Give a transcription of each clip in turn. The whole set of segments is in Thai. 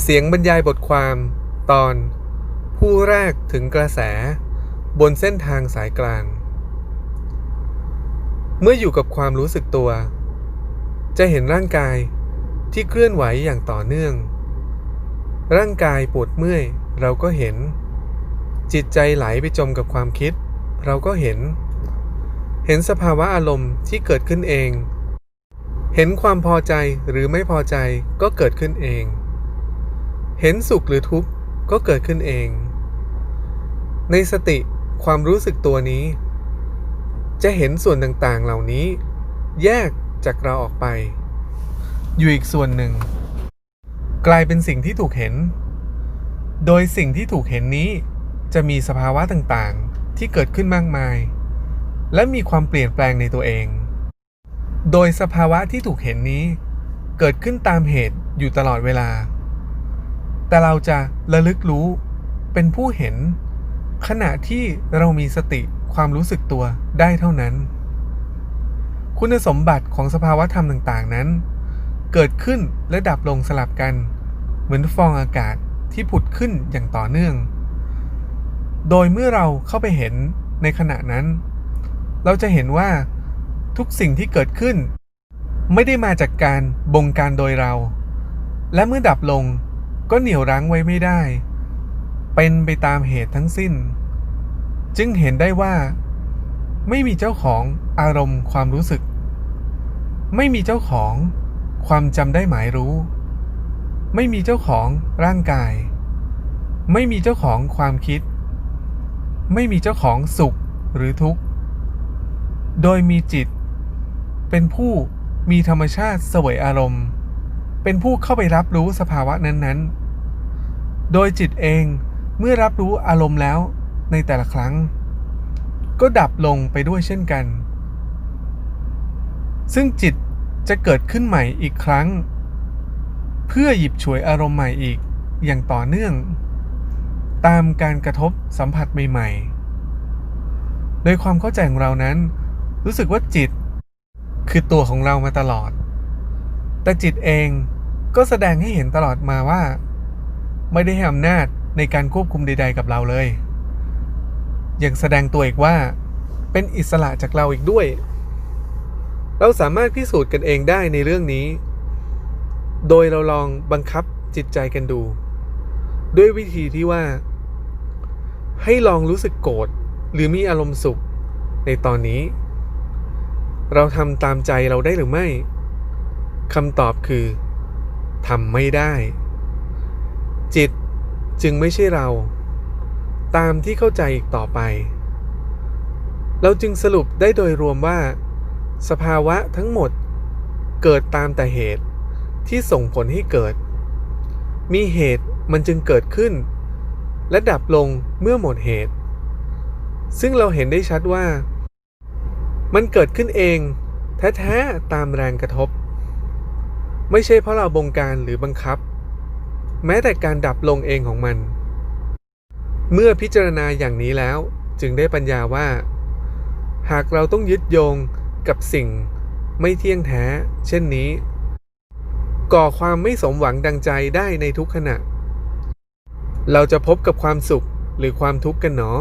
เสียงบรรยายบทความตอน ผู้แรกถึงกระแส บนเส้นทางสายกลาง เมื่ออยู่กับความรู้สึกตัว จะเห็นร่างกายที่เคลื่อนไหวอย่างต่อเนื่อง ร่างกายปวดเมื่อยเราก็เห็น จิตใจไหลไปจมกับความคิด เราก็เห็น เห็นสภาวะอารมณ์ที่เกิดขึ้นเอง เห็นความพอใจหรือไม่พอใจก็เกิดขึ้นเอง เห็นสุขหรือทุกข์ก็เกิดขึ้นเอง ในสติความรู้สึกตัวนี้ จะเห็นส่วนต่างๆเหล่านี้ แยกจากเราออกไป อยู่อีกส่วนหนึ่ง กลายเป็นสิ่งที่ถูกเห็น โดยสิ่งที่ถูกเห็นนี้ จะมีสภาวะต่างๆที่เกิดขึ้นมากมาย และมีความเปลี่ยนแปลงในตัวเอง โดยสภาวะที่ถูกเห็นนี้ เกิดขึ้นตามเหตุอยู่ตลอดเวลา แต่เราจะระลึกรู้เป็นผู้เห็น ขณะที่เรามีสติความรู้สึกตัวได้เท่านั้น คุณสมบัติของสภาวะธรรมต่างๆนั้น เกิดขึ้นและดับลงสลับกัน เหมือนฟองอากาศที่ผุดขึ้นอย่างต่อเนื่อง โดยเมื่อเราเข้าไปเห็นในขณะนั้น เราจะเห็นว่าทุกสิ่งที่เกิดขึ้น ไม่ได้มาจากการบงการโดยเรา และเมื่อดับลง ก็เหนี่ยวรั้งไว้ไม่ได้ เป็นไปตามเหตุทั้งสิ้น จึงเห็นได้ว่า ไม่มีเจ้าของอารมณ์ความรู้สึก ไม่มีเจ้าของความจำได้หมายรู้ ไม่มีเจ้าของร่างกาย ไม่มีเจ้าของความคิด ไม่มีเจ้าของสุขหรือทุกข์ โดยมีจิต เป็นผู้มีธรรมชาติเสวยอารมณ์ เป็นผู้เข้าไปรับรู้สภาวะนั้นๆ โดยจิตเองเมื่อรับรู้อารมณ์แล้วในแต่ละครั้ง ก็ดับลงไปด้วยเช่นกัน ซึ่งจิตจะเกิดขึ้นใหม่อีกครั้ง เพื่อหยิบฉวยอารมณ์ใหม่อีกอย่างต่อเนื่อง ตามการกระทบสัมผัสใหม่ๆ โดยความเข้าใจของเรานั้น รู้สึกว่าจิต คือตัวของเรามาตลอด แต่จิตเองก็แสดงให้เห็นตลอดมาว่า ไม่ได้ให้อำนาจในการควบคุมใด ๆ กับเราเลย ยังแสดงตัวอีกว่าเป็นอิสระจากเราอีกด้วย เราสามารถพิสูจน์กันเองได้ในเรื่องนี้ โดยเราลองบังคับจิตใจกันดู ด้วยวิธีที่ว่า ให้ลองรู้สึกโกรธหรือมีอารมณ์สุขในตอนนี้ เราทำตามใจเราได้หรือไม่คำตอบคือทำไม่ได้ จิตจึงไม่ใช่เรา ตามที่เข้าใจอีกต่อไป เราจึงสรุปได้โดยรวมว่า สภาวะทั้งหมดเกิดตามแต่เหตุที่ส่งผลให้เกิด มีเหตุมันจึงเกิดขึ้น และดับลงเมื่อหมดเหตุ ซึ่งเราเห็นได้ชัดว่า มันเกิดขึ้นเองแท้ๆตามแรงกระทบ ไม่ใช่เพราะเราบงการหรือบังคับ แม้แต่การดับลงเองของมัน เมื่อพิจารณาอย่างนี้แล้วจึงได้ปัญญาว่า หากเราต้องยึดโยงกับสิ่งไม่เที่ยงแท้ เช่นนี้ ก่อความไม่สมหวังดังใจได้ในทุกขณะ เราจะพบกับความสุขหรือความทุกข์กันหนอ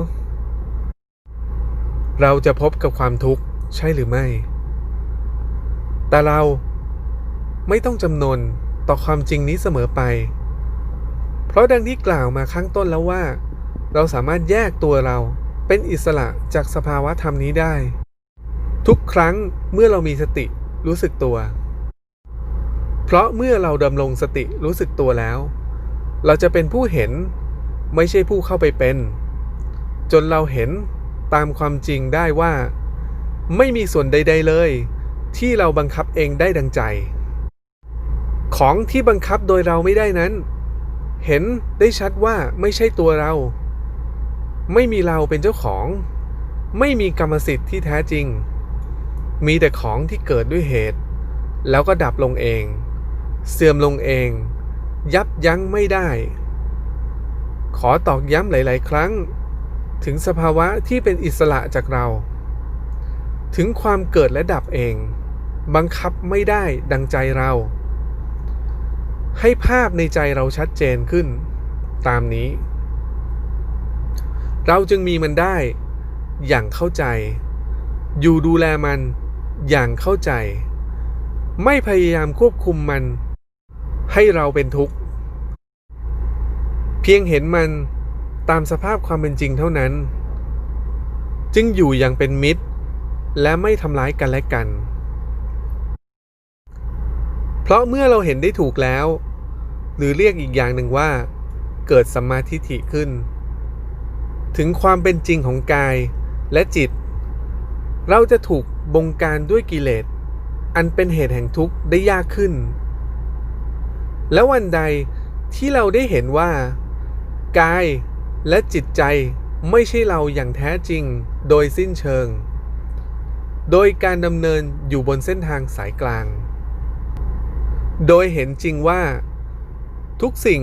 เราจะพบกับความทุกข์ใช่หรือไม่ แต่เราไม่ต้องจำนนต่อความจริงนี้เสมอไป เพราะดังที่กล่าวมาข้างต้นแล้วว่า เราสามารถแยกตัวเราเป็นอิสระจากสภาวะธรรมนี้ได้ ทุกครั้งเมื่อเรามีสติรู้สึกตัว เพราะเมื่อเราดำรงสติรู้สึกตัวแล้ว เราจะเป็นผู้เห็นไม่ใช่ผู้เข้าไปเป็น จนเราเห็นตามความจริงได้ว่า ไม่มีส่วนใด ๆเลย ที่เราบังคับเองได้ดังใจ ของที่บังคับโดยเราไม่ได้นั้น เห็นได้ชัดว่าไม่ใช่ตัวเรา ไม่มีเราเป็นเจ้าของ ไม่มีกรรมสิทธิ์ที่แท้จริง มีแต่ของที่เกิดด้วยเหตุ แล้วก็ดับลงเอง เสื่อมลงเอง ยับยั้งไม่ได้ ขอตอกย้ำหลาย ๆ ครั้ง ถึงสภาวะที่เป็นอิสระจากเรา ถึงความเกิดและดับเอง บังคับไม่ได้ดังใจเรา ให้ภาพในใจเราชัดเจนขึ้นตามนี้ เราจึงมีมันได้อย่างเข้าใจ อยู่ดูแลมันอย่างเข้าใจ ไม่พยายามควบคุมมัน ให้เราเป็นทุกข์ เพียงเห็นมันตามสภาพความเป็นจริงเท่านั้น จึงอยู่อย่างเป็นมิตร และไม่ทำร้ายกันและกัน ราะเมื่อเราเห็นได้ถูกแล้ว หรือเรียกอีกอย่างหนึ่งว่า เกิดสัมมาทิฏฐิขึ้น ถึงความเป็นจริงของกายและจิต เราจะถูกบงการด้วยกิเลส อันเป็นเหตุแห่งทุกข์ได้ยากขึ้น และวันใดที่เราได้เห็นว่า กายและจิตใจไม่ใช่เราอย่างแท้จริงโดยสิ้นเชิง โดยการดำเนินอยู่บนเส้นทางสายกลาง โดยเห็นจริงว่าทุกสิ่ง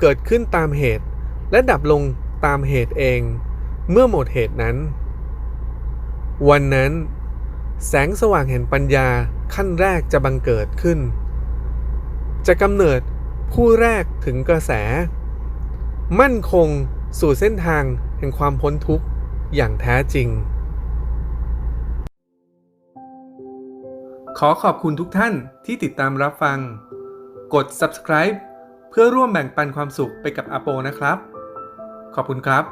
เกิดขึ้นตามเหตุ และดับลงตามเหตุเอง เมื่อหมดเหตุนั้น วันนั้น แสงสว่างแห่งปัญญาขั้นแรกจะบังเกิดขึ้น จะกำเนิดผู้แรกถึงกระแส มั่นคงสู่เส้นทางแห่งความพ้นทุกข์อย่างแท้จริง ขอขอบคุณทุกท่านที่ติดตามรับฟัง กด subscribe เพื่อร่วมแบ่งปันความสุขไปกับอาโปนะครับ ขอบคุณครับ